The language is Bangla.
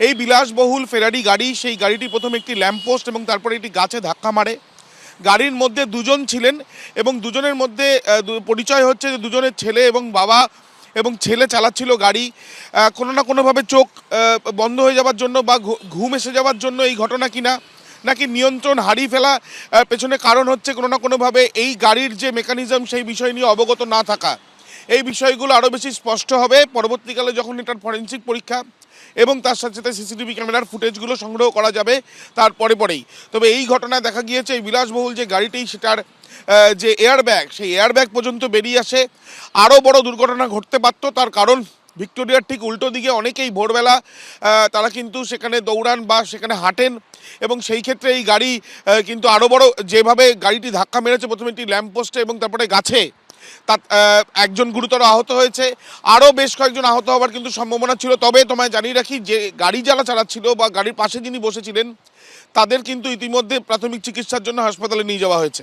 এই বিলাসবহুল ফেরারি গাড়ি, সেই গাড়িটি প্রথম একটি ল্যাম্পপোস্ট এবং তারপরে একটি গাছে ধাক্কা মারে। গাড়ির মধ্যে দুজন ছিলেন এবং দুজনের মধ্যে পরিচয় হচ্ছে যে দুজনের ছেলে এবং বাবা এবং ছেলে চালাচ্ছিল গাড়ি। কোনো না কোনোভাবে চোখ বন্ধ হয়ে যাওয়ার জন্য বা ঘুম এসে যাওয়ার জন্য এই ঘটনা কিনা, নাকি নিয়ন্ত্রণ হারিয়ে ফেলা পেছনে কারণ হচ্ছে কোনো না কোনোভাবে এই গাড়ির যে মেকানিজম সেই বিষয় নিয়ে অবগত না থাকা। এই বিষয়গুলো আরও বেশি স্পষ্ট হবে পরবর্তীকালে যখন এটার ফরেন্সিক পরীক্ষা। এবং তার সাথে সাথে সিসিটিভি ক্যামেরার ফুটেজগুলো সংগ্রহ করা যাবে তার পরে পরেই। তবে এই ঘটনায় দেখা গিয়েছে, এই বিলাসবহুল যে গাড়িটি, সেটার যে এয়ারব্যাগ সেই এয়ারব্যাগ পর্যন্ত বেরিয়ে আসে। আরও বড় দুর্ঘটনা ঘটতে পারত, তার কারণ ভিক্টোরিয়ার ঠিক উল্টো দিকে অনেকেই ভোরবেলা তারা কিন্তু সেখানে দৌড়ান বা সেখানে হাঁটেন এবং সেই ক্ষেত্রে এই গাড়ি কিন্তু আরও বড়, যেভাবে গাড়িটি ধাক্কা মেরেছে, প্রথমে একটি ল্যাম্পপোস্টে এবং তারপরে গাছে তা আহ, একজন গুরুতর আহত হয়েছে। আরও বেশ কয়েকজন আহত হওয়ার কিন্তু সম্ভাবনা ছিল। তবে তোমায় জানিয়ে রাখি যে গাড়ি যারা চালাচ্ছিল বা গাড়ির পাশে যিনি বসেছিলেন তাদের কিন্তু ইতিমধ্যে প্রাথমিক চিকিৎসার জন্য হাসপাতালে নিয়ে যাওয়া হয়েছে।